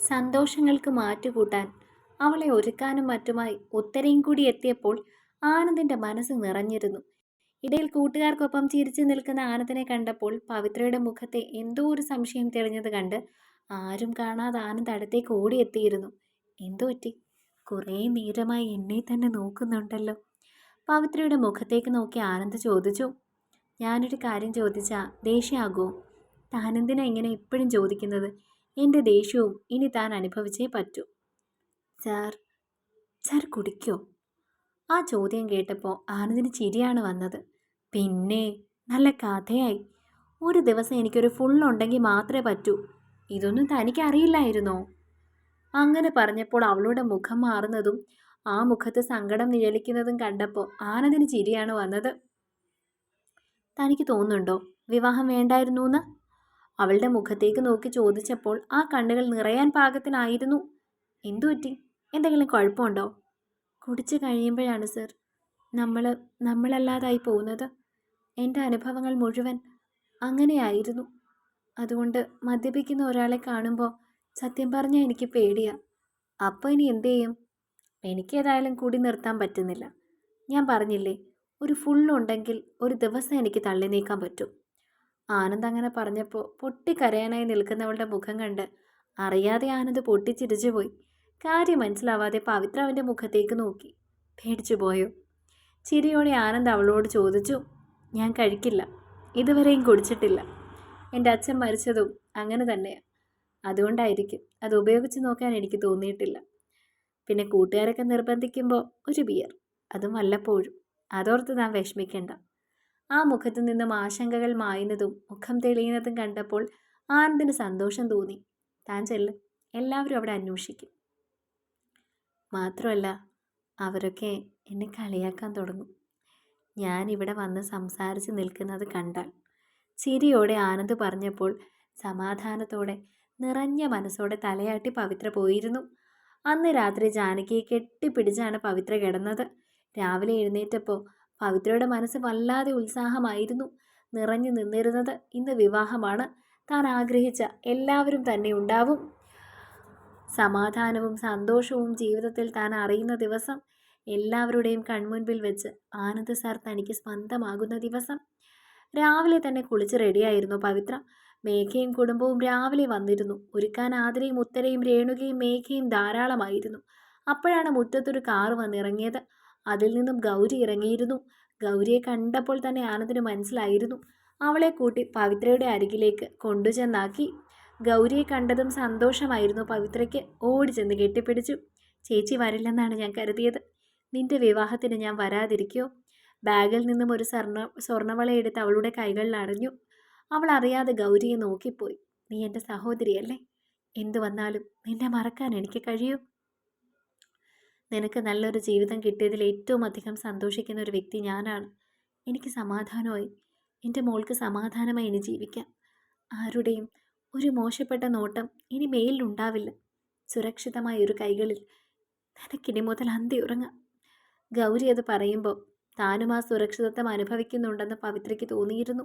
സന്തോഷങ്ങൾക്ക് മാറ്റുകൂട്ടാൻ അവളെ ഒരുക്കാനും മറ്റുമായി ഉത്തരയും കൂടി എത്തിയപ്പോൾ ആനന്ദിന്റെ മനസ്സ് നിറഞ്ഞിരുന്നു. ഇടയിൽ കൂട്ടുകാർക്കൊപ്പം ചിരിച്ചു നിൽക്കുന്ന ആനന്ദിനെ കണ്ടപ്പോൾ പവിത്രയുടെ മുഖത്തെ എന്തോ ഒരു സംശയം തെളിഞ്ഞത് കണ്ട് ആരും കാണാതെ ആനന്ദ് അടുത്തേക്ക് ഓടിയെത്തിയിരുന്നു. എന്തു പറ്റി? കുറേ നേരമായി എന്നെ തന്നെ നോക്കുന്നുണ്ടല്ലോ. പവിത്രയുടെ മുഖത്തേക്ക് നോക്കി ആനന്ദ് ചോദിച്ചു. ഞാനൊരു കാര്യം ചോദിച്ചാൽ ദേഷ്യമാകുമോ താനെന്തിനാ ഇങ്ങനെ എപ്പോഴും ചോദിക്കുന്നത്? എന്റെ ദേഷ്യവും ഇനി താൻ അനുഭവിച്ചേ പറ്റൂ. സാർ സാർ കുടിക്കോ? ആ ചോദ്യം കേട്ടപ്പോൾ ആനന്ദിന് ചിരിയാണ് വന്നത്. പിന്നെ നല്ല കഥയായി. ഒരു ദിവസം എനിക്കൊരു ഫുൾ ഉണ്ടെങ്കിൽ മാത്രമേ പറ്റൂ. ഇതൊന്നും തനിക്ക് അറിയില്ലായിരുന്നോ? അങ്ങനെ പറഞ്ഞപ്പോൾ അവളുടെ മുഖം മാറുന്നതും ആ മുഖത്ത് സങ്കടം നിഴലിക്കുന്നതും കണ്ടപ്പോൾ ആനന്ദിന് ചിരിയാണ് വന്നത്. തനിക്ക് തോന്നുന്നുണ്ടോ? വിവാഹം വേണ്ടായിരുന്നു എന്ന് അവളുടെ മുഖത്തേക്ക് നോക്കി ചോദിച്ചപ്പോൾ ആ കണ്ണുകൾ നിറയാൻ പാകത്തിനായിരുന്നു. എന്തു പറ്റി? എന്തെങ്കിലും കുഴപ്പമുണ്ടോ? കുടിച്ചു കഴിയുമ്പോഴാണ് സർ. നമ്മൾ നമ്മളല്ലാതായി പോകുന്നത്. എന്റെ അനുഭവങ്ങൾ മുഴുവൻ അങ്ങനെയായിരുന്നു. അതുകൊണ്ട് മദ്യപിക്കുന്ന ഒരാളെ കാണുമ്പോൾ സത്യം പറഞ്ഞാൽ എനിക്ക് പേടിയാ. അപ്പോൾ ഇനി എന്തു ചെയ്യും? എനിക്കേതായാലും കൂടി നിർത്താൻ പറ്റുന്നില്ല. ഞാൻ പറഞ്ഞില്ലേ ഒരു ഫുള്ളുണ്ടെങ്കിൽ ഒരു ദിവസം എനിക്ക് തള്ളി നീക്കാൻ പറ്റും. ആനന്ദ് അങ്ങനെ പറഞ്ഞപ്പോൾ പൊട്ടിക്കരയാനായി നിൽക്കുന്നവളുടെ മുഖം കണ്ട് അറിയാതെ ആനന്ദ് പൊട്ടിച്ചിരിച്ചു പോയി കാര്യം മനസ്സിലാവാതെ പവിത്ര അവന്റെ മുഖത്തേക്ക് നോക്കി. പേടിച്ചു പോയോ? ചിരിയോടെ ആനന്ദ് അവളോട് ചോദിച്ചു ഞാൻ കഴിക്കില്ല. ഇതുവരെയും കുടിച്ചിട്ടില്ല. എന്റെ അച്ഛൻ മരിച്ചതും അങ്ങനെ തന്നെയാണ് അതുകൊണ്ടായിരിക്കും അത് ഉപയോഗിച്ച് നോക്കാൻ എനിക്ക് തോന്നിയിട്ടില്ല. പിന്നെ കൂട്ടുകാരൊക്കെ നിർബന്ധിക്കുമ്പോൾ ഒരു ബിയർ. അതും വല്ലപ്പോഴും. അതോർത്ത് താൻ വിഷമിക്കണ്ട. ആ മുഖത്തു നിന്നും ആശങ്കകൾ മായുന്നതും മുഖം തെളിയുന്നതും കണ്ടപ്പോൾ ആനന്ദിന് സന്തോഷം തോന്നി. താൻ ചെല്ല് എല്ലാവരും അവിടെ അന്വേഷിക്കും. മാത്രമല്ല അവരൊക്കെ എന്നെ കളിയാക്കാൻ തുടങ്ങും. ഞാൻ ഇവിടെ വന്ന് സംസാരിച്ച് നിൽക്കുന്നത് കണ്ടാൽ ചിരിയോടെ ആനന്ദ് പറഞ്ഞപ്പോൾ സമാധാനത്തോടെ നിറഞ്ഞ മനസ്സോടെ തലയാട്ടി പവിത്ര പോയിരുന്നു. അന്ന് രാത്രി ജാനകിയെ കെട്ടിപ്പിടിച്ചാണ് പവിത്ര കിടന്നത്. രാവിലെ എഴുന്നേറ്റപ്പോൾ പവിത്രയുടെ മനസ്സ് വല്ലാതെ ഉത്സാഹമായിരുന്നു. നിറഞ്ഞു നിന്നിരുന്നത് ഇന്ന് വിവാഹമാണ്. താൻ ആഗ്രഹിച്ച എല്ലാവരും തന്നെ ഉണ്ടാവും. സമാധാനവും സന്തോഷവും ജീവിതത്തിൽ താൻ അറിയുന്ന ദിവസം എല്ലാവരുടെയും കൺമുൻപിൽ വെച്ച് ആനന്ദ് സാർ തനിക്ക് സ്വന്തമാകുന്ന ദിവസം. രാവിലെ തന്നെ കുളിച്ച് റെഡിയായിരുന്നു പവിത്ര. മേഘയും കുടുംബവും രാവിലെ വന്നിരുന്നു. ഒരുക്കാൻ ആതിരയും ഉത്തരയും രേണുകയും മേഘയും ധാരാളമായിരുന്നു. അപ്പോഴാണ് മുറ്റത്തൊരു കാറ് വന്നിറങ്ങിയത്. അതിൽ നിന്നും ഗൗരി ഇറങ്ങിയിരുന്നു. ഗൗരിയെ കണ്ടപ്പോൾ തന്നെ ആനന്ദിന് മനസ്സിലായിരുന്നു. അവളെ കൂട്ടി പവിത്രയുടെ അരികിലേക്ക് കൊണ്ടുചെന്നാക്കി. ഗൗരിയെ കണ്ടതും സന്തോഷമായിരുന്നു പവിത്രയ്ക്ക്. ഓടി ചെന്ന് കെട്ടിപ്പിടിച്ചു. ചേച്ചി വരില്ലെന്നാണ് ഞാൻ കരുതിയത്. നിന്റെ വിവാഹത്തിന് ഞാൻ വരാതിരിക്കോ ബാഗിൽ നിന്നും ഒരു സ്വർണ സ്വർണവളയെടുത്ത് അവളുടെ കൈകളിൽ അറിഞ്ഞു അവൾ അറിയാതെ ഗൗരിയെ നോക്കിപ്പോയി. നീ എന്റെ സഹോദരിയല്ലേ? എന്തു വന്നാലും നിന്നെ മറക്കാൻ എനിക്ക് കഴിയൂ. നിനക്ക് നല്ലൊരു ജീവിതം കിട്ടിയതിൽ ഏറ്റവും അധികം സന്തോഷിക്കുന്ന ഒരു വ്യക്തി ഞാനാണ്. എനിക്ക് സമാധാനമായി എന്റെ മോൾക്ക് സമാധാനമായി ഇനി ജീവിക്കാം. ആരുടെയും ഒരു മോശപ്പെട്ട നോട്ടം ഇനി മേലിലുണ്ടാവില്ല. സുരക്ഷിതമായ ഒരു കൈകളിൽ നിനക്കിനി മുതൽ അന്തി ഉറങ്ങാം. ഗൗരി അത് പറയുമ്പോൾ താനും ആ സുരക്ഷിതത്വം അനുഭവിക്കുന്നുണ്ടെന്ന് പവിത്രയ്ക്ക് തോന്നിയിരുന്നു.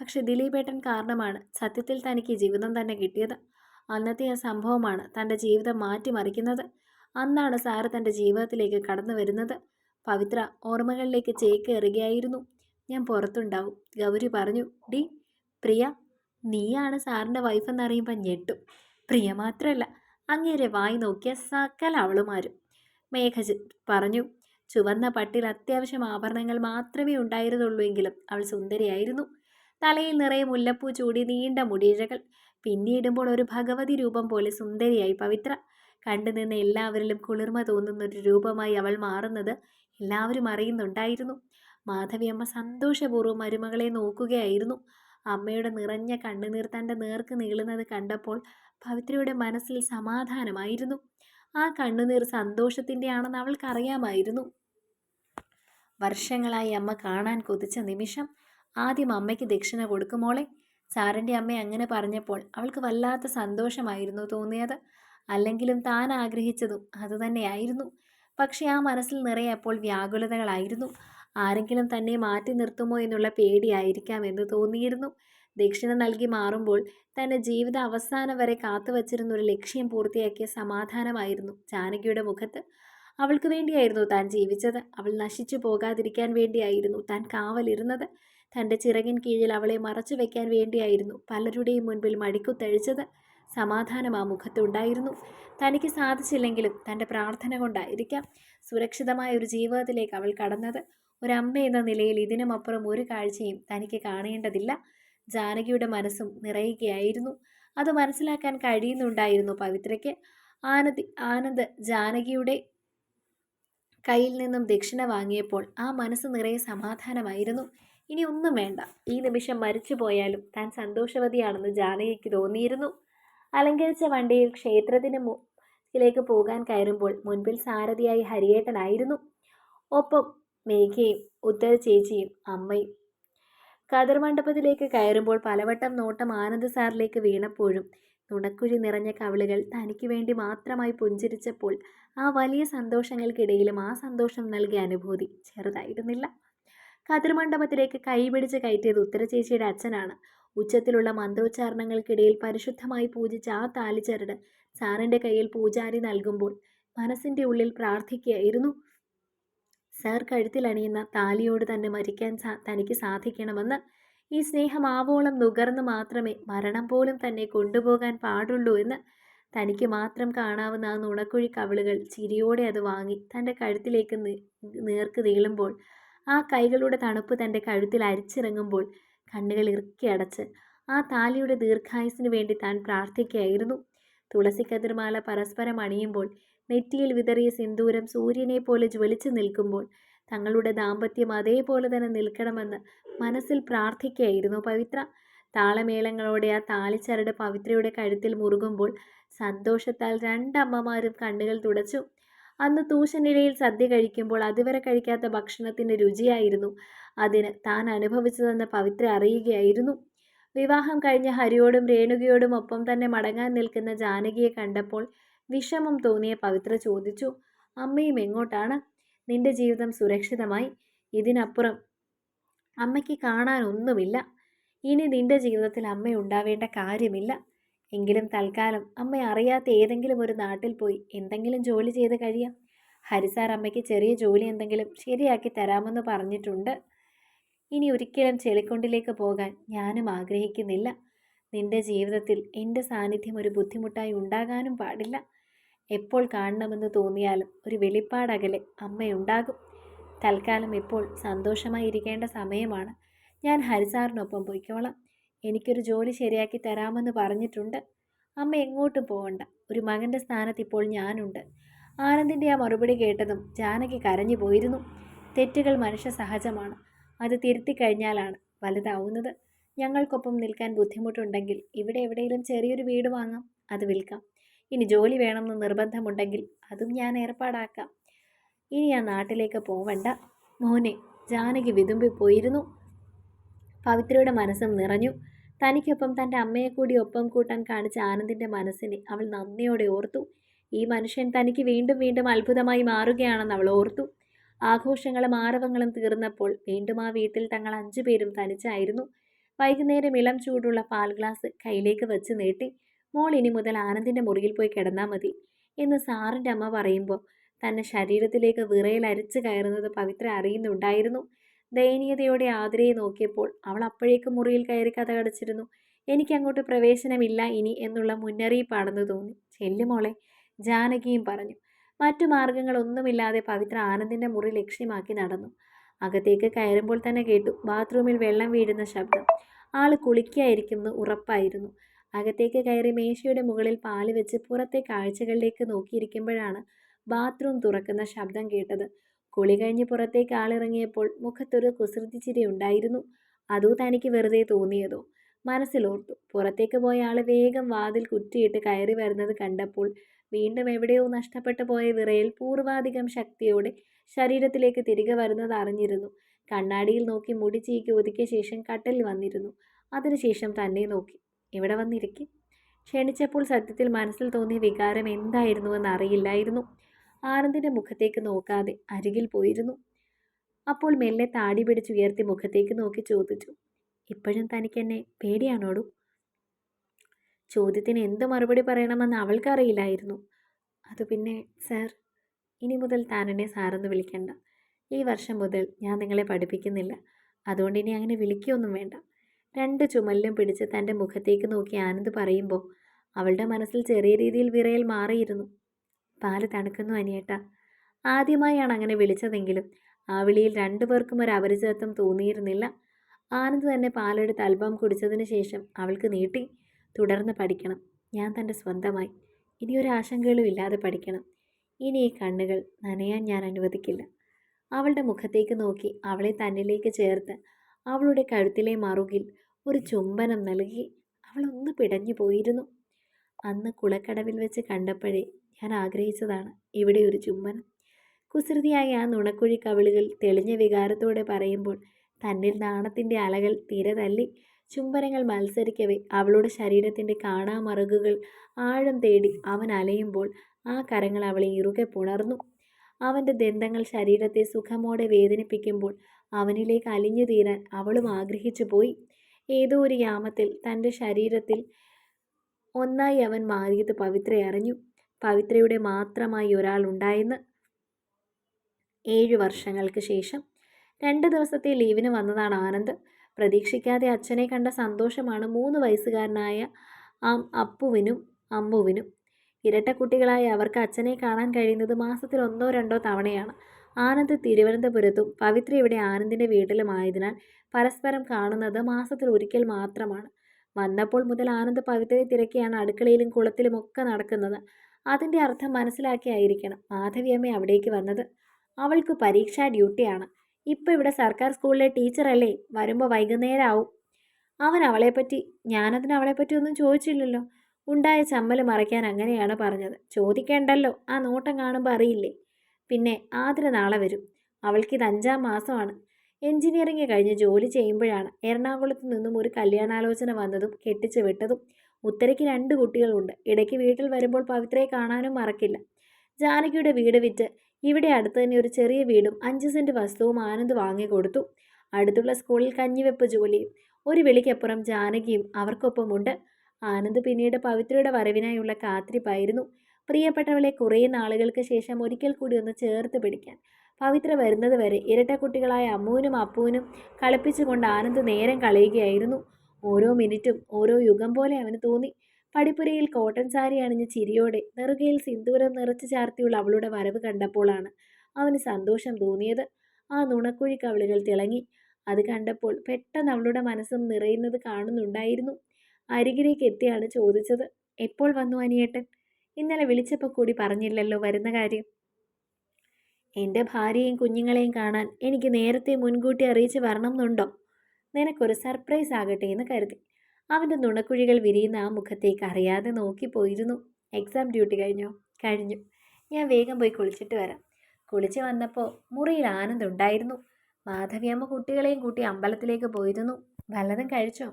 പക്ഷെ ദിലീപേട്ടൻ കാരണമാണ് സത്യത്തിൽ തനിക്ക് ജീവിതം തന്നെ കിട്ടിയത്. അന്നത്തെ ആ സംഭവമാണ് തന്റെ ജീവിതം മാറ്റിമറിക്കുന്നത്. അന്നാണ് സാറ് തന്റെ ജീവിതത്തിലേക്ക് കടന്നു വരുന്നത്. പവിത്ര ഓർമ്മകളിലേക്ക് ചേക്കേറുകയായിരുന്നു. ഞാൻ പുറത്തുണ്ടാവും. ഗൗരി പറഞ്ഞു ഡി പ്രിയ നീയാണ് സാറിന്റെ വൈഫെന്നറിയുമ്പോൾ ഞെട്ടും. പ്രിയ മാത്രമല്ല അങ്ങേരെ വായി നോക്കിയ സകല അവളുമാരും. മേഘജ് പറഞ്ഞു ചുവന്ന പട്ടിൽ അത്യാവശ്യം ആഭരണങ്ങൾ മാത്രമേ ഉണ്ടായിരുന്നുള്ളൂ എങ്കിലും അവൾ സുന്ദരിയായിരുന്നു. തലയിൽ നിറയെ മുല്ലപ്പൂ ചൂടി നീണ്ട മുടിയിഴകൾ. പിന്നീടുമ്പോൾ ഒരു ഭഗവതി രൂപം പോലെ സുന്ദരിയായി പവിത്ര. കണ്ടുനിന്ന എല്ലാവരിലും കുളിർമ തോന്നുന്ന ഒരു രൂപമായി അവൾ മാറുന്നത് എല്ലാവരും അറിയുന്നുണ്ടായിരുന്നു. മാധവിയമ്മ സന്തോഷപൂർവം മരുമകളെ നോക്കുകയായിരുന്നു. അമ്മയുടെ നിറഞ്ഞ കണ്ണുനീർ തന്റെ നേർക്ക് നീളുന്നത് കണ്ടപ്പോൾ പവിത്രയുടെ മനസ്സിൽ സമാധാനമായിരുന്നു. ആ കണ്ണുനീർ സന്തോഷത്തിന്റെ ആണെന്ന് അവൾക്കറിയാമായിരുന്നു. വർഷങ്ങളായി അമ്മ കാണാൻ കൊതിച്ച നിമിഷം ആദ്യം അമ്മയ്ക്ക് ദക്ഷിണ കൊടുക്കുമോളെ സാറിന്റെ അമ്മ അങ്ങനെ പറഞ്ഞപ്പോൾ അവൾക്ക് വല്ലാത്ത സന്തോഷമായിരുന്നു തോന്നിയത്. അല്ലെങ്കിലും താൻ ആഗ്രഹിച്ചതും അതുതന്നെയായിരുന്നു പക്ഷെ ആ മനസ്സിൽ നിറയെ അപ്പോൾ വ്യാകുലതകളായിരുന്നു. ആരെങ്കിലും തന്നെ മാറ്റി നിർത്തുമോ എന്നുള്ള പേടിയായിരിക്കാം എന്ന് തോന്നിയിരുന്നു. ദക്ഷിണ നൽകി മാറുമ്പോൾ തന്റെ ജീവിത അവസാനം വരെ കാത്തുവച്ചിരുന്ന ഒരു ലക്ഷ്യം പൂർത്തിയാക്കിയ സമാധാനമായിരുന്നു ജാനകിയുടെ മുഖത്ത്. അവൾക്ക് വേണ്ടിയായിരുന്നു താൻ ജീവിച്ചത്. അവൾ നശിച്ചു പോകാതിരിക്കാൻ വേണ്ടിയായിരുന്നു താൻ കാവലിരുന്നത്. തന്റെ ചിറകിൻ കീഴിൽ അവളെ മറച്ചു വയ്ക്കാൻ വേണ്ടിയായിരുന്നു പലരുടെയും മുൻപിൽ മടിക്കുത്തഴിച്ചത്. സമാധാനം ആ മുഖത്തുണ്ടായിരുന്നു തനിക്ക് സാധിച്ചില്ലെങ്കിലും തന്റെ പ്രാർത്ഥന കൊണ്ടായിരിക്കാം സുരക്ഷിതമായ ഒരു ജീവിതത്തിലേക്ക് അവൾ കടന്നത്. ഒരമ്മ എന്ന നിലയിൽ ഇതിനുമപ്പുറം ഒരു കാഴ്ചയും തനിക്ക് കാണേണ്ടതില്ല. ജാനകിയുടെ മനസ്സും നിറയുകയായിരുന്നു. അത് മനസ്സിലാക്കാൻ കഴിയുന്നുണ്ടായിരുന്നു പവിത്രയ്ക്ക്. ആനന്ദ് ആനന്ദ് ജാനകിയുടെ കയ്യിൽ നിന്നും ദക്ഷിണ വാങ്ങിയപ്പോൾ ആ മനസ്സ് നിറയെ സമാധാനമായിരുന്നു. ഇനി ഒന്നും വേണ്ട. ഈ നിമിഷം മരിച്ചു പോയാലും താൻ സന്തോഷവതിയാണെന്ന് ജാനകിക്ക് തോന്നിയിരുന്നു. അലങ്കരിച്ച വണ്ടിയിൽ ക്ഷേത്രത്തിന് മുക്കിലേക്ക് പോകാൻ കയറുമ്പോൾ മുൻപിൽ സാരഥിയായി ഹരിയേട്ടനായിരുന്നു. ഒപ്പം മേഘയും ഉത്തര ചേച്ചിയും അമ്മയും. കതിർ മണ്ഡപത്തിലേക്ക് കയറുമ്പോൾ പലവട്ടം നോട്ടം ആനന്ദ് സാറിലേക്ക് വീണപ്പോഴും നുണക്കുഴി നിറഞ്ഞ കവിളുകൾ തനിക്ക് വേണ്ടി മാത്രമായി പുഞ്ചിരിച്ചപ്പോൾ ആ വലിയ സന്തോഷങ്ങൾക്കിടയിലും ആ സന്തോഷം നൽകിയ അനുഭൂതി ചെറുതായിരുന്നില്ല. കതിർ മണ്ഡപത്തിലേക്ക് കൈപിടിച്ച് കയറ്റിയത് ഉത്തര ചേച്ചിയുടെ അച്ഛനാണ്. ഉച്ചത്തിലുള്ള മന്ത്രോച്ചാരണങ്ങൾക്കിടയിൽ പരിശുദ്ധമായി പൂജിച്ച ആ താലിച്ചരട് സാറിന്റെ കയ്യിൽ പൂജാരി നൽകുമ്പോൾ മനസ്സിന്റെ ഉള്ളിൽ പ്രാർത്ഥിക്കുകയായിരുന്നു. സാർ കഴുത്തിലണിയുന്ന താലിയോട് തന്നെ മരിക്കാൻ തനിക്ക് സാധിക്കണമെന്ന് ഈ സ്നേഹം ആവോളം നുകർന്ന് മാത്രമേ മരണം പോലും തന്നെ കൊണ്ടുപോകാൻ പാടുള്ളൂ എന്ന് തനിക്ക് മാത്രം കാണാവുന്ന ആ നുണക്കുഴി കവിളുകൾ ചിരിയോടെ അത് വാങ്ങി തന്റെ കഴുത്തിലേക്ക് നേർക്ക് നീളുമ്പോൾ ആ കൈകളുടെ തണുപ്പ് തന്റെ കഴുത്തിൽ അരിച്ചിറങ്ങുമ്പോൾ കണ്ണുകൾ ഇറുക്കി അടച്ച് ആ താലിയുടെ ദീർഘായുസിന് വേണ്ടി താൻ പ്രാർത്ഥിക്കുകയായിരുന്നു തുളസിക്കതിർമാല പരസ്പരം അണിയുമ്പോൾ നെറ്റിയിൽ വിതറിയ സിന്ദൂരം സൂര്യനെ പോലെ ജ്വലിച്ചു നിൽക്കുമ്പോൾ തങ്ങളുടെ ദാമ്പത്യം അതേപോലെ തന്നെ നിൽക്കണമെന്ന് മനസ്സിൽ പ്രാർത്ഥിക്കുകയായിരുന്നു പവിത്ര. താളമേളങ്ങളോടെ ആ താളിച്ചരട് പവിത്രയുടെ കഴുത്തിൽ മുറുകുമ്പോൾ സന്തോഷത്താൽ രണ്ടമ്മമാരും കണ്ണുകൾ തുടച്ചു. അന്ന് തൂശനിലയിൽ സദ്യ കഴിക്കുമ്പോൾ അതുവരെ കഴിക്കാത്ത ഭക്ഷണത്തിന്റെ രുചിയായിരുന്നു. അതിന് താൻ അനുഭവിച്ചതെന്ന് പവിത്ര അറിയുകയായിരുന്നു. വിവാഹം കഴിഞ്ഞ ഹരിയോടും രേണുകയോടും ഒപ്പം തന്നെ മടങ്ങാൻ നിൽക്കുന്ന ജാനകിയെ കണ്ടപ്പോൾ വിഷമം തോന്നിയ പവിത്ര ചോദിച്ചു അമ്മയും എങ്ങോട്ടാണ്? നിന്റെ ജീവിതം സുരക്ഷിതമായി. ഇതിനപ്പുറം അമ്മയ്ക്ക് കാണാനൊന്നുമില്ല ഇനി നിന്റെ ജീവിതത്തിൽ അമ്മ ഉണ്ടാവേണ്ട കാര്യമില്ല. എങ്കിലും തൽക്കാലം അമ്മ അറിയാത്ത ഏതെങ്കിലും ഒരു നാട്ടിൽ പോയി എന്തെങ്കിലും ജോലി ചെയ്ത് കഴിയാം. ഹരിസാർ അമ്മയ്ക്ക് ചെറിയ ജോലി എന്തെങ്കിലും ശരിയാക്കി തരാമെന്ന് പറഞ്ഞിട്ടുണ്ട്. ഇനി ഒരിക്കലും ചെളിക്കൊണ്ടിലേക്ക് പോകാൻ ഞാനും ആഗ്രഹിക്കുന്നില്ല. നിന്റെ ജീവിതത്തിൽ എന്റെ സാന്നിധ്യം ഒരു ബുദ്ധിമുട്ടായി ഉണ്ടാകാനും പാടില്ല. എപ്പോൾ കാണണമെന്ന് തോന്നിയാലും ഒരു വെളിപ്പാടകലെ അമ്മയുണ്ടാകും. തൽക്കാലം ഇപ്പോൾ സന്തോഷമായി ഇരിക്കേണ്ട സമയമാണ്. ഞാൻ ഹരിസാറിനൊപ്പം പോയിക്കോളാം. എനിക്കൊരു ജോലി ശരിയാക്കി തരാമെന്ന് പറഞ്ഞിട്ടുണ്ട്. അമ്മ എങ്ങോട്ടും പോകണ്ട ഒരു മകന്റെ സ്ഥാനത്ത് ഇപ്പോൾ ഞാനുണ്ട്. ആനന്ദിന്റെ ആ മറുപടി കേട്ടതും ജാനകി കരഞ്ഞു പോയിരുന്നു. തെറ്റുകൾ മനുഷ്യ സഹജമാണ്. അത് തിരുത്തി കഴിഞ്ഞാലാണ് വലുതാവുന്നത്. ഞങ്ങൾക്കൊപ്പം നിൽക്കാൻ ബുദ്ധിമുട്ടുണ്ടെങ്കിൽ ഇവിടെ എവിടെയെങ്കിലും ചെറിയൊരു വീട് വാങ്ങാം. അത് വിൽക്കാം. ഇനി ജോലി വേണമെന്ന് നിർബന്ധമുണ്ടെങ്കിൽ അതും ഞാൻ ഏർപ്പാടാക്കാം. ഇനി ആ നാട്ടിലേക്ക് പോവണ്ട. മോനെ ജാനകി വിതുമ്പിപ്പോയിരുന്നു. പവിത്രയുടെ മനസ്സും നിറഞ്ഞു. തനിക്കൊപ്പം തന്റെ അമ്മയെ കൂടി ഒപ്പം കൂട്ടാൻ കാണിച്ച ആനന്ദിന്റെ മനസ്സിനെ അവൾ നന്ദിയോടെ ഓർത്തു. ഈ മനുഷ്യൻ തനിക്ക് വീണ്ടും വീണ്ടും അത്ഭുതമായി മാറുകയാണെന്ന് അവൾ ഓർത്തു. ആഘോഷങ്ങളും ആരവങ്ങളും തീർന്നപ്പോൾ വീണ്ടും ആ വീട്ടിൽ തങ്ങൾ അഞ്ചു പേരും തനിച്ചായിരുന്നു. വൈകുന്നേരം ഇളം ചൂടുള്ള പാൽ ഗ്ലാസ് കയ്യിലേക്ക് വെച്ച് നീട്ടി മോൾ ഇനി മുതൽ ആനന്ദിന്റെ മുറിയിൽ പോയി കിടന്നാൽ മതി എന്ന് സാറിന്റെ അമ്മ പറയുമ്പോൾ തന്നെ ശരീരത്തിലേക്ക് വിറയിൽ അരിച്ചു കയറുന്നത് പവിത്ര അറിയുന്നുണ്ടായിരുന്നു. ദയനീയതയോടെ ആതിരയെ നോക്കിയപ്പോൾ അവൾ അപ്പോഴേക്ക് മുറിയിൽ കയറി കഥ കടച്ചിരുന്നു. എനിക്കങ്ങോട്ട് പ്രവേശനമില്ല ഇനി എന്നുള്ള മുന്നറിയിപ്പാണെന്ന് തോന്നി. ചെല്ലുമോളെ ജാനകിയും പറഞ്ഞു. മറ്റു മാർഗങ്ങളൊന്നുമില്ലാതെ പവിത്ര ആനന്ദിന്റെ മുറി ലക്ഷ്യമാക്കി നടന്നു. അകത്തേക്ക് കയറുമ്പോൾ തന്നെ കേട്ടു ബാത്റൂമിൽ വെള്ളം വീഴുന്ന ശബ്ദം. ആൾ കുളിക്കായിരിക്കുമെന്ന് ഉറപ്പായിരുന്നു. അകത്തേക്ക് കയറി മേശയുടെ മുകളിൽ പാൽ വെച്ച് പുറത്തെ കാഴ്ചകളിലേക്ക് നോക്കിയിരിക്കുമ്പോഴാണ് ബാത്റൂം തുറക്കുന്ന ശബ്ദം കേട്ടത്. കുളി കഴിഞ്ഞ് പുറത്തേക്ക് ആളിറങ്ങിയപ്പോൾ മുഖത്തൊരു കുസൃതി ഉണ്ടായിരുന്നു. അതോ തനിക്ക് വെറുതെ തോന്നിയതോ? മനസ്സിലോർത്തു. പുറത്തേക്ക് പോയ ആൾ വേഗം വാതിൽ കുറ്റിയിട്ട് കയറി വരുന്നത് കണ്ടപ്പോൾ വീണ്ടും എവിടെയോ നഷ്ടപ്പെട്ടു പോയ വിറയിൽ പൂർവാധികം ശക്തിയോടെ ശരീരത്തിലേക്ക് തിരികെ വരുന്നത് അറിഞ്ഞിരുന്നു. കണ്ണാടിയിൽ നോക്കി മുടി ചീക്കി ഒതുക്കിയ ശേഷം കട്ടലിൽ വന്നിരുന്നു. അതിനുശേഷം തന്നെ നോക്കി. ഇവിടെ വന്നിരിക്കും? ക്ഷണിച്ചപ്പോൾ സത്യത്തിൽ മനസ്സിൽ തോന്നിയ വികാരം എന്തായിരുന്നുവെന്ന് അറിയില്ലായിരുന്നു. ആനന്ദിന്റെ മുഖത്തേക്ക് നോക്കാതെ അരികിൽ പോയിരുന്നു. അപ്പോൾ മെല്ലെ താടി പിടിച്ചുയർത്തി മുഖത്തേക്ക് നോക്കി ചോദിച്ചു ഇപ്പോഴും തനിക്ക് എന്നെ പേടിയാണോടു? ചോദ്യത്തിന് എന്ത് മറുപടി പറയണമെന്ന് അവൾക്കറിയില്ലായിരുന്നു. അത് പിന്നെ സാർ ഇനി മുതൽ താൻ എന്നെ സാറെന്ന് വിളിക്കണ്ട. ഈ വർഷം മുതൽ ഞാൻ നിങ്ങളെ പഠിപ്പിക്കുന്നില്ല. അതുകൊണ്ട് ഇനി അങ്ങനെ വിളിക്കുകയൊന്നും വേണ്ട. രണ്ട് ചുമലിലും പിടിച്ച് തന്റെ മുഖത്തേക്ക് നോക്കി ആനന്ദ് പറയുമ്പോൾ അവളുടെ മനസ്സിൽ ചെറിയ രീതിയിൽ വിറയൽ മാറിയിരുന്നു. പാൽ തണുക്കുന്നു അനിയേട്ട. ആദ്യമായാണ് അങ്ങനെ വിളിച്ചതെങ്കിലും ആ വിളിയിൽ രണ്ടുപേർക്കും ഒരു അപരിചിതത്വം തോന്നിയിരുന്നില്ല. ആനന്ദ് തന്നെ പാലെടുത്ത് അൽബം കുടിച്ചതിന് ശേഷം അവൾക്ക് നീട്ടി തുടർന്ന് പഠിക്കണം. ഞാൻ തന്റെ സ്വന്തമായി. ഇനി ഒരു ആശങ്കകളും ഇല്ലാതെ പഠിക്കണം. ഇനി ഈ കണ്ണുകൾ നനയാൻ ഞാൻ അനുവദിക്കില്ല. അവളുടെ മുഖത്തേക്ക് നോക്കി അവളെ തന്നിലേക്ക് ചേർത്ത് അവളുടെ കഴുത്തിലെ മറുകിൽ ഒരു ചുംബനം നൽകി അവളൊന്ന് പിടഞ്ഞു പോയിരുന്നു. അന്ന് കുളക്കടവിൽ വെച്ച് കണ്ടപ്പോഴേ ഞാൻ ആഗ്രഹിച്ചതാണ്. ഇവിടെ ഒരു ചുംബനം. കുസൃതിയായ ആ നുണക്കുഴി കവിളുകൾ തെളിഞ്ഞ വികാരത്തോടെ പറയുമ്പോൾ തന്നിൽ നാണത്തിന്റെ അലകൾ തീരെ തല്ലി. ചുംബനങ്ങൾ മത്സരിക്കവേ. അവളുടെ ശരീരത്തിന്റെ കാണാമറുകുകൾ ആഴം തേടി അവൻ അലയുമ്പോൾ ആ കരങ്ങൾ അവളെ ഇറുകെ പുണർന്നു. അവന്റെ ദന്തങ്ങൾ ശരീരത്തെ സുഖമോടെ വേദനിപ്പിക്കുമ്പോൾ അവനിലേക്ക് അലിഞ്ഞു തീരാൻ അവളും ആഗ്രഹിച്ചു പോയി. ഏതോ ഒരു യാമത്തിൽ തന്റെ ശരീരത്തിൽ ഒന്നായി അവൻ മാറിയത് പവിത്ര അറിഞ്ഞു പവിത്രയുടെ മാത്രമായി ഒരാൾ ഉണ്ടായെന്ന് ഏഴു വർഷങ്ങൾക്ക് ശേഷം രണ്ട് ദിവസത്തെ ലീവിന് വന്നതാണ് ആനന്ദ്. പ്രതീക്ഷിക്കാതെ അച്ഛനെ കണ്ട സന്തോഷമാണ് മൂന്ന് വയസ്സുകാരനായ അപ്പുവിനും അമ്മുവിനും. ഇരട്ടക്കുട്ടികളായ അവർക്ക് അച്ഛനെ കാണാൻ കഴിയുന്നത് മാസത്തിൽ ഒന്നോ രണ്ടോ തവണയാണ്. ആനന്ദ് തിരുവനന്തപുരത്തും പവിത്ര ഇവിടെ ആനന്ദിന്റെ വീട്ടിലുമായതിനാൽ പരസ്പരം കാണുന്നത് മാസത്തിൽ ഒരിക്കൽ മാത്രമാണ്. വന്നപ്പോൾ മുതൽ ആനന്ദ് പവിത്രയെ തിരക്കിയാണ് അടുക്കളയിലും കുളത്തിലും ഒക്കെ നടക്കുന്നത്. അതിന്റെ അർത്ഥം മനസ്സിലാക്കിയായിരിക്കണം മാധവിയമ്മ അവിടേക്ക് വന്നത്. അവൾക്ക് പരീക്ഷാ ഡ്യൂട്ടിയാണ്. ഇപ്പോൾ ഇവിടെ സർക്കാർ സ്കൂളിലെ ടീച്ചറല്ലേ? വരുമ്പോൾ വൈകുന്നേരം ആവും അവൻ അവളെപ്പറ്റി ഞാനതിന് അവളെപ്പറ്റി ഒന്നും ചോദിച്ചില്ലല്ലോ. ഉണ്ടായ ചമ്മൽ മറയ്ക്കാൻ അങ്ങനെയാണ് പറഞ്ഞത്. ചോദിക്കേണ്ടല്ലോ. ആ നോട്ടം കാണുമ്പോൾ അറിയില്ലേ? പിന്നെ ആതിര നാളെ വരും. അവൾക്കിത് അഞ്ചാം മാസമാണ്. എഞ്ചിനീയറിംഗ് കഴിഞ്ഞ് ജോലി ചെയ്യുമ്പോഴാണ്. എറണാകുളത്ത് നിന്നും ഒരു കല്യാണാലോചന വന്നതും കെട്ടിച്ചു വിട്ടതും ഉത്തരയ്ക്ക് രണ്ട് കുട്ടികളുണ്ട്. ഇടയ്ക്ക് വീട്ടിൽ വരുമ്പോൾ പവിത്രയെ കാണാനും മറക്കില്ല. ജാനകിയുടെ വീട് വിറ്റ് ഇവിടെ അടുത്ത് തന്നെ ഒരു ചെറിയ വീടും അഞ്ച് സെന്റ് വസ്തുവും ആനന്ദ് വാങ്ങിക്കൊടുത്തു അടുത്തുള്ള സ്കൂളിൽ കഞ്ഞിവെപ്പ് ജോലിയും ഒരു വിളിക്കപ്പുറം ജാനകിയും അവർക്കൊപ്പമുണ്ട്. ആനന്ദ് പിന്നീട് പവിത്രയുടെ വരവിനായുള്ള കാത്തിരിപ്പായിരുന്നു. പ്രിയപ്പെട്ടവളെ കുറേ നാളുകൾക്ക് ശേഷം ഒരിക്കൽ കൂടി ഒന്ന് ചേർത്ത് പിടിക്കാൻ. പവിത്ര വരുന്നത് വരെ ഇരട്ടക്കുട്ടികളായ അമ്മുവിനും അപ്പുവിനും കളിപ്പിച്ചുകൊണ്ട് ആനന്ദ് നേരം കളയുകയായിരുന്നു. ഓരോ മിനിറ്റും ഓരോ യുഗം പോലെ അവന് തോന്നി. പടിപ്പുരയിൽ കോട്ടൺ സാരി അണിഞ്ഞ് ചിരിയോടെ നെറുകയിൽ സിന്ദൂരം നിറച്ചു ചാർത്തിയുള്ള അവളുടെ വരവ് കണ്ടപ്പോഴാണ് അവന് സന്തോഷം തോന്നിയത്. ആ നുണക്കുഴി കവിളുകൾ തിളങ്ങി. അത് കണ്ടപ്പോൾ പെട്ടെന്ന് അവളുടെ മനസ്സും നിറയുന്നത് കാണുന്നുണ്ടായിരുന്നു. അരികിലേക്ക് എത്തിയാണ് ചോദിച്ചത്. എപ്പോൾ വന്നു അനിയേട്ടൻ? ഇന്നലെ വിളിച്ചപ്പോൾ കൂടി പറഞ്ഞില്ലല്ലോ വരുന്ന കാര്യം. എന്റെ ഭാര്യയും കുഞ്ഞുങ്ങളെയും കാണാൻ എനിക്ക് നേരത്തെ മുൻകൂട്ടി അറിയിച്ച് വരണം എന്നുണ്ടോ നിനക്കൊരു സർപ്രൈസ് ആകട്ടെ എന്ന് കരുതി. അവന്റെ നുണക്കുഴികൾ വിരിയുന്ന ആ മുഖത്തേക്ക് അറിയാതെ നോക്കിപ്പോയിരുന്നു എക്സാം ഡ്യൂട്ടി കഴിഞ്ഞോ? കഴിഞ്ഞു. ഞാൻ വേഗം പോയി കുളിച്ചിട്ട് വരാം. കുളിച്ച് വന്നപ്പോൾ മുറിയിൽ ആനന്ദുണ്ടായിരുന്നു മാധവിയമ്മ കുട്ടികളെയും കൂട്ടി അമ്പലത്തിലേക്ക് പോയിരുന്നു. വല്ലതും കഴിച്ചോ?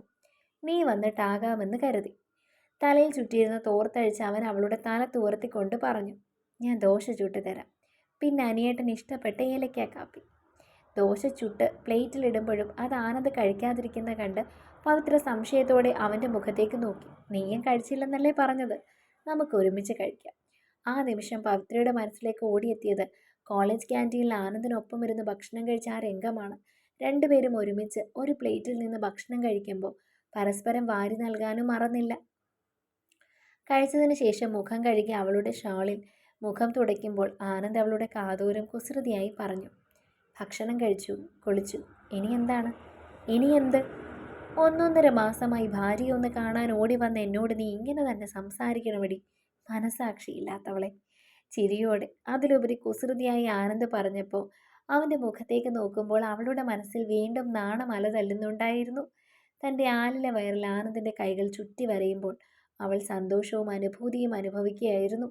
നീ വന്നിട്ടാകാമെന്ന് കരുതി. തലയിൽ ചുറ്റിയിരുന്ന തോർത്തഴിച്ച് അവൻ അവളുടെ തല തോർത്തിക്കൊണ്ട് പറഞ്ഞു. ഞാൻ ദോശ ചുട്ട് തരാം. പിന്നെ അനിയേട്ടൻ ഇഷ്ടപ്പെട്ട ഏലക്ക കാപ്പി. ദോശ ചുട്ട് പ്ലേറ്റിലിടുമ്പോഴും അത് ആനന്ദ് കഴിക്കാതിരിക്കുന്ന കണ്ട് പവിത്ര സംശയത്തോടെ അവന്റെ മുഖത്തേക്ക് നോക്കി. നീയും കഴിച്ചില്ലെന്നല്ലേ പറഞ്ഞത്? നമുക്ക് ഒരുമിച്ച് കഴിക്കാം. ആ നിമിഷം പവിത്രയുടെ മനസ്സിലേക്ക് ഓടിയെത്തിയത് കോളേജ് ക്യാന്റീനിൽ ആനന്ദിനൊപ്പം ഇരുന്ന് ഭക്ഷണം കഴിച്ച ആ രംഗമാണ്. രണ്ടുപേരും ഒരുമിച്ച് ഒരു പ്ലേറ്റിൽ നിന്ന് ഭക്ഷണം കഴിക്കുമ്പോൾ പരസ്പരം വാരി നൽകാനും മറന്നില്ല. കഴിച്ചതിന് ശേഷം മുഖം കഴുകി അവളുടെ ഷാളിൽ മുഖം തുടയ്ക്കുമ്പോൾ ആനന്ദ് അവളുടെ കാതോരം കുസൃതിയായി പറഞ്ഞു. ഭക്ഷണം കഴിച്ചു കുളിച്ചു. ഇനി എന്താണ്? ഇനി എന്ത്? ഒന്നൊന്നര മാസമായി ഭാര്യയെ ഒന്ന് കാണാൻ ഓടി വന്ന എന്നോട് നീ ഇങ്ങനെ തന്നെ സംസാരിക്കണമടി. മനസാക്ഷിയില്ലാത്തവളെ ചിരിയോടെ അതിലുപരി കുസൃതിയായി ആനന്ദ് പറഞ്ഞപ്പോൾ അവന്റെ മുഖത്തേക്ക് നോക്കുമ്പോൾ അവളുടെ മനസ്സിൽ വീണ്ടും നാണമല തല്ലുന്നുണ്ടായിരുന്നു തന്റെ ആലിലെ വയറിൽ ആനന്ദിന്റെ കൈകൾ ചുറ്റി വരയുമ്പോൾ അവൾ സന്തോഷവും അനുഭൂതിയും അനുഭവിക്കുകയായിരുന്നു.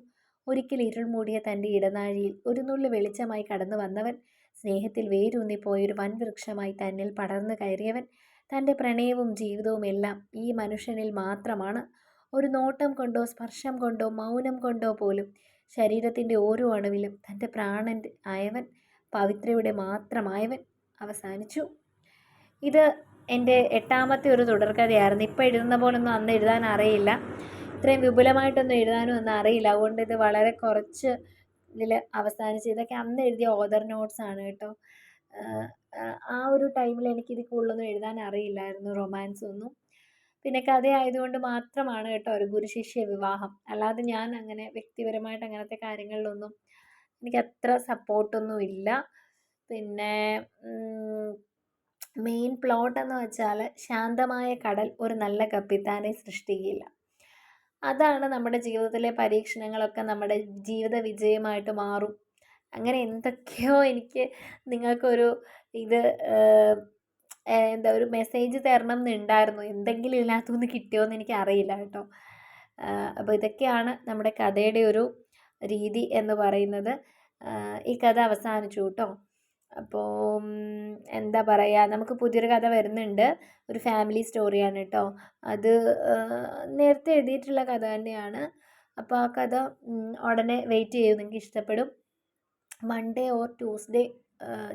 ഒരിക്കൽ ഇരുൾ മൂടിയ തന്റെ ഇടനാഴിയിൽ ഒരു നുള്ളു വെളിച്ചമായി കടന്നു വന്നവൻ സ്നേഹത്തിൽ വേരൂന്നിപ്പോയൊരു വൻവൃക്ഷമായി തന്നിൽ പടർന്നു കയറിയവൻ തന്റെ പ്രണയവും ജീവിതവും എല്ലാം ഈ മനുഷ്യനിൽ മാത്രമാണ്. ഒരു നോട്ടം കൊണ്ടോ സ്പർശം കൊണ്ടോ മൗനം കൊണ്ടോ പോലും ശരീരത്തിന്റെ ഓരോ അണുവിലും തന്റെ പ്രാണൻ ആയവൻ പവിത്രയുടെ മാത്രമായവൻ അവസാനിച്ചു. ഇത് എന്റെ എട്ടാമത്തെ ഒരു തുടർക്കഥയായിരുന്നു. ഇപ്പോൾ എഴുതുന്ന പോലൊന്നും അന്ന് എഴുതാൻ അറിയില്ല. ഇത്രയും വിപുലമായിട്ടൊന്നും എഴുതാനും ഒന്നും അറിയില്ല. അതുകൊണ്ട് ഇത് വളരെ കുറച്ച് ഇതിൽ അവസാനിച്ചു ഇതൊക്കെ അന്ന് എഴുതിയ ഓദർ നോട്ട്സ് ആണ് കേട്ടോ. ആ ഒരു ടൈമിൽ എനിക്കിത് കൂടുതലൊന്നും എഴുതാൻ അറിയില്ലായിരുന്നു റൊമാൻസ് ഒന്നും. പിന്നെ കഥയായതുകൊണ്ട് മാത്രമാണ് കേട്ടോ ഒരു ഗുരുശിഷ്യ വിവാഹം. അല്ലാതെ ഞാൻ അങ്ങനെ വ്യക്തിപരമായിട്ട് അങ്ങനത്തെ കാര്യങ്ങളിലൊന്നും എനിക്ക് അത്ര സപ്പോർട്ടൊന്നും ഇല്ല. പിന്നെ മെയിൻ പ്ലോട്ട് എന്ന് വെച്ചാൽ ശാന്തമായ കടൽ ഒരു നല്ല കപ്പിത്താനെ സൃഷ്ടിക്കില്ല. അതാണ് നമ്മുടെ ജീവിതത്തിലെ പരീക്ഷണങ്ങളൊക്കെ നമ്മുടെ ജീവിത വിജയമായിട്ട് മാറും. അങ്ങനെ എന്തൊക്കെയോ എനിക്ക് നിങ്ങൾക്കൊരു ഇത് എന്താ ഒരു മെസ്സേജ് തരണം എന്നുണ്ടായിരുന്നു. എന്തെങ്കിലും ഇതിനകത്തുനിന്ന് കിട്ടിയോയെന്ന് എനിക്ക് അറിയില്ല കേട്ടോ അപ്പോൾ ഇതൊക്കെയാണ് നമ്മുടെ കഥയുടെ ഒരു രീതി എന്ന് പറയുന്നത്. ഈ കഥ അവസാനിച്ചു കേട്ടോ. അപ്പോൾ എന്താ പറയുക നമുക്ക് പുതിയൊരു കഥ വരുന്നുണ്ട്. ഒരു ഫാമിലി സ്റ്റോറിയാണ് കേട്ടോ അത് നേരത്തെ എഴുതിയിട്ടുള്ള കഥ തന്നെയാണ്. അപ്പോൾ ആ കഥ ഉടനെ വെയിറ്റ് ചെയ്യും. നിങ്ങൾക്ക് ഇഷ്ടപ്പെടും. മൺഡേ ഓർ ട്യൂസ്ഡേ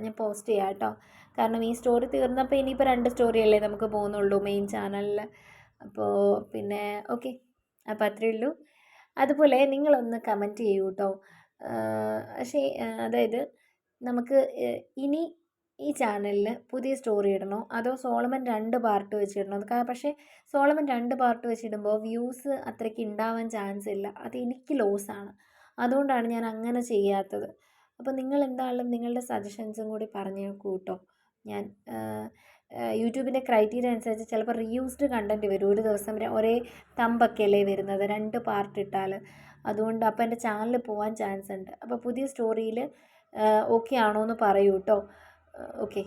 ഞാൻ പോസ്റ്റ് ചെയ്യാം കേട്ടോ കാരണം ഈ സ്റ്റോറി തീർന്നപ്പോൾ ഇനിയിപ്പോൾ രണ്ട് സ്റ്റോറിയല്ലേ നമുക്ക് പോകുന്നുള്ളൂ മെയിൻ ചാനലിൽ അപ്പോൾ പിന്നെ ഓക്കെ അപ്പോൾ അത്രയേ ഉള്ളൂ. അതുപോലെ നിങ്ങളൊന്ന് കമന്റ് ചെയ്യൂ കേട്ടോ പക്ഷേ അതായത് നമുക്ക് ഇനി ഈ ചാനലിൽ പുതിയ സ്റ്റോറി ഇടണോ? അതോ സോളമൻ രണ്ട് പാർട്ട് വെച്ചിടണോ? അത് പക്ഷേ സോളമൻ രണ്ട് പാർട്ട് വെച്ചിടുമ്പോൾ വ്യൂസ് അത്രയ്ക്ക് ഉണ്ടാവാൻ ചാൻസ് ഇല്ല. അത് എനിക്ക് ലോസാണ്. അതുകൊണ്ടാണ് ഞാൻ അങ്ങനെ ചെയ്യാത്തത്. അപ്പോൾ നിങ്ങൾ എന്തായാലും നിങ്ങളുടെ സജഷൻസും കൂടി പറഞ്ഞു കൂട്ടോ? ഞാൻ യൂട്യൂബിന്റെ ക്രൈറ്റീരിയ അനുസരിച്ച് ചിലപ്പോൾ റീയൂസ്ഡ് കണ്ടന്റ് വരും. ഒരു ദിവസം ഒരേ തമ്പൊക്കെ അല്ലേ വരുന്നത് രണ്ട് പാർട്ട് ഇട്ടാൽ അതുകൊണ്ട് അപ്പോൾ എന്റെ ചാനൽ പോകാൻ ചാൻസ് ഉണ്ട് അപ്പോൾ പുതിയ സ്റ്റോറിയിൽ ഓക്കെ ആണോ എന്ന് പറയൂ കേട്ടോ ഓക്കെ.